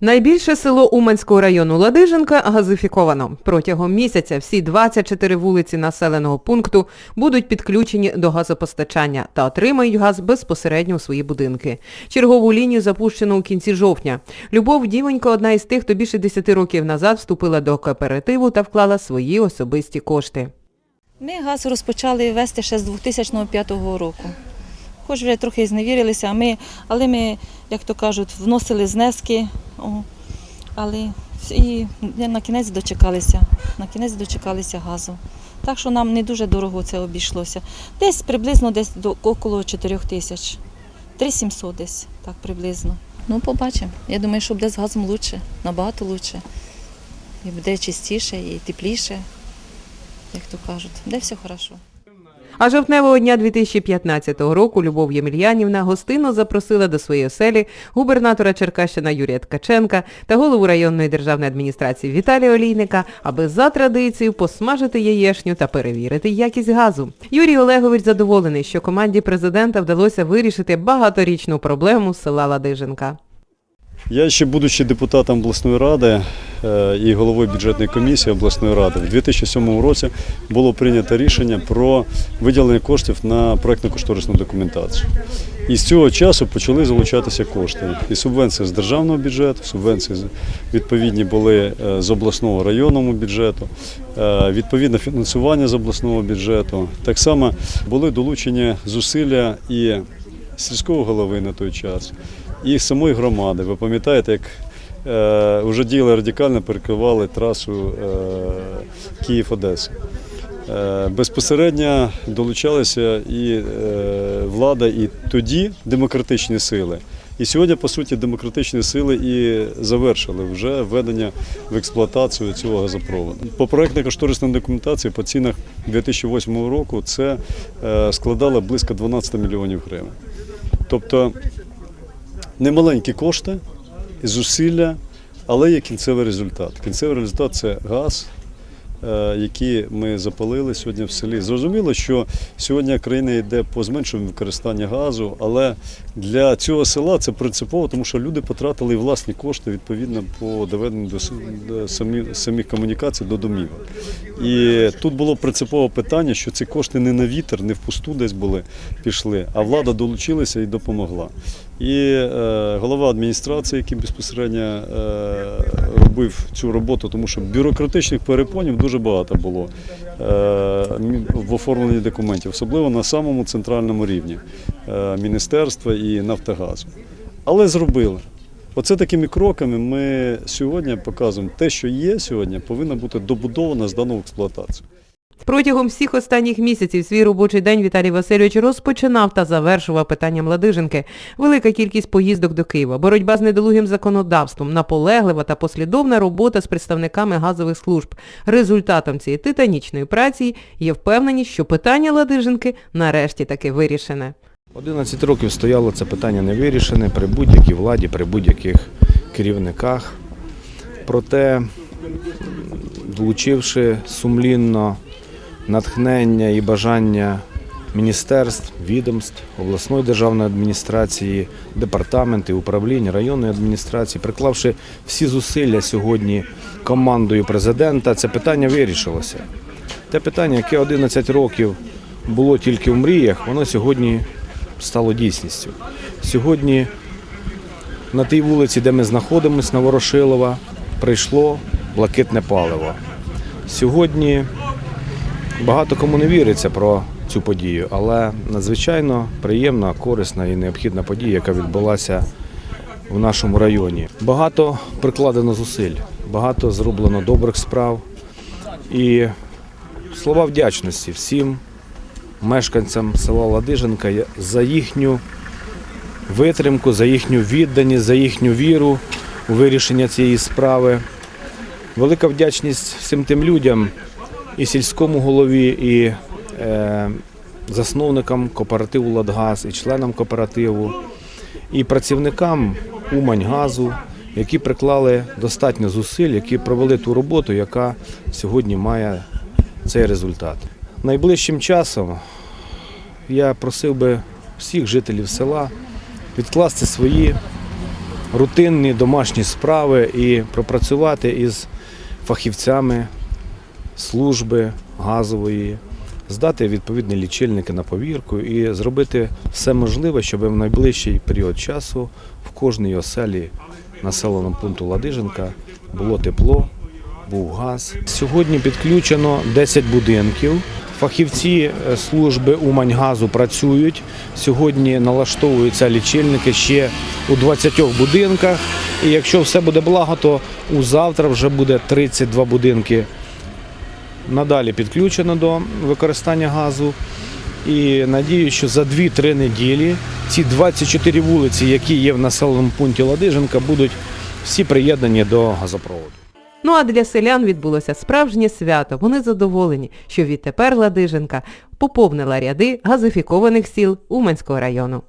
Найбільше село Уманського району Ладиженка газифіковано. Протягом місяця всі 24 вулиці населеного пункту будуть підключені до газопостачання та отримають газ безпосередньо у свої будинки. Чергову лінію запущено у кінці жовтня. Любов Дівонько одна із тих, хто більше 10 років назад вступила до кооперативу та вклала свої особисті кошти. Ми газ розпочали вести ще з 2005 року. Хоч вже трохи зневірилися, а ми, але ми, як то кажуть, вносили знески, о, але і на кінець дочекалися. На кінець дочекалися газу. Так що нам не дуже дорого це обійшлося. Десь приблизно десь до около 4 тисяч. 3700 десь, так приблизно. Ну, побачимо. Я думаю, що буде з газом краще, набагато краще. І буде чистіше, і тепліше, як то кажуть. Де все хорошо. А жовтневого дня 2015 року Любов Ємельянівна гостинно запросила до своєї оселі губернатора Черкащина Юрія Ткаченка та голову районної державної адміністрації Віталія Олійника, аби за традицією посмажити яєшню та перевірити якість газу. Юрій Олегович задоволений, що команді президента вдалося вирішити багаторічну проблему села Ладиженка. Я ще будучи депутатом обласної ради е, і головою бюджетної комісії обласної ради, в 2007 році було прийнято рішення про виділення коштів на проєктно-кошторисну документацію. І з цього часу почали залучатися кошти. І субвенції з державного бюджету, субвенції відповідні були е, з обласного районного бюджету, е, відповідне фінансування з обласного бюджету. Так само були долучені зусилля і сільського голови на той час, і самої громади. Ви пам'ятаєте, як е, вже діяли радикально, перекривали трасу е, Київ-Одеса. Е, безпосередньо долучалися і е, влада, і тоді демократичні сили. І сьогодні, по суті, демократичні сили і завершили вже введення в експлуатацію цього газопроводу. По проєктно-кошторисній документації по цінах 2008 року це е, складало близько 12 мільйонів гривень. Тобто немаленькі кошти, зусилля, але є кінцевий результат. Кінцевий результат це газ, е, який ми запалили сьогодні в селі. Зрозуміло, що сьогодні країна йде по зменшенню використання газу, але для цього села це принципово, тому що люди потратили власні кошти відповідно по доведенню до самих комунікацій до домівок. І тут було принципове питання, що ці кошти не на вітер, не впусту десь були, пішли, а влада долучилася і допомогла. І е, голова адміністрації, який безпосередньо е, робив цю роботу, тому що бюрократичних перепонів дуже багато було е, в оформленні документів, особливо на самому центральному рівні міністерства і Нафтогазу. Але зробили. Оце такими кроками ми сьогодні показуємо те, що є сьогодні, повинно бути добудовано, здано в експлуатацію. Протягом всіх останніх місяців свій робочий день Віталій Васильович розпочинав та завершував питанням Ладижинки. Велика кількість поїздок до Києва, боротьба з недолугим законодавством, наполеглива та послідовна робота з представниками газових служб. Результатом цієї титанічної праці є впевненість, що питання Ладижинки нарешті таки вирішене. 11 років стояло це питання невирішене при будь-якій владі, при будь-яких керівниках. Проте, м, долучивши сумлінно натхнення і бажання міністерств, відомств, обласної державної адміністрації, департаменти, управлінь, районної адміністрації, приклавши всі зусилля сьогодні командою президента, це питання вирішилося. Те питання, яке 11 років було тільки в мріях, воно сьогодні стало дійсністю. Сьогодні на тій вулиці, де ми знаходимося, на Ворошилова, прийшло блакитне паливо. Сьогодні багато кому не віриться про цю подію, але надзвичайно приємна, корисна і необхідна подія, яка відбулася в нашому районі. Багато прикладено зусиль, багато зроблено добрих справ і слова вдячності всім мешканцям села Ладиженка за їхню витримку, за їхню відданість, за їхню віру у вирішення цієї справи. Велика вдячність всім тим людям, і сільському голові, і е, засновникам кооперативу Ладгаз, і членам кооперативу, і працівникам Уманьгазу, які приклали достатньо зусиль, які провели ту роботу, яка сьогодні має цей результат. Найближчим часом я просив би всіх жителів села відкласти свої рутинні домашні справи і пропрацювати із фахівцями служби газової, здати відповідні лічильники на повірку і зробити все можливе, щоб в найближчий період часу в кожній оселі населеного пункту Ладиженка було тепло, був газ. Сьогодні підключено 10 будинків. Фахівці е, служби Уманьгазу працюють. Сьогодні налаштовуються лічильники ще у 20 будинках. І якщо все буде благо, то у завтра вже буде 32 будинки надалі підключено до використання газу. І надію, що за 2-3 неділі ці 24 вулиці, які є в населеному пункті Ладиженка, будуть всі приєднані до газопроводу. Ну а для селян відбулося справжнє свято. Вони задоволені, що відтепер Ладиженка поповнила ряди газифікованих сіл Уманського району.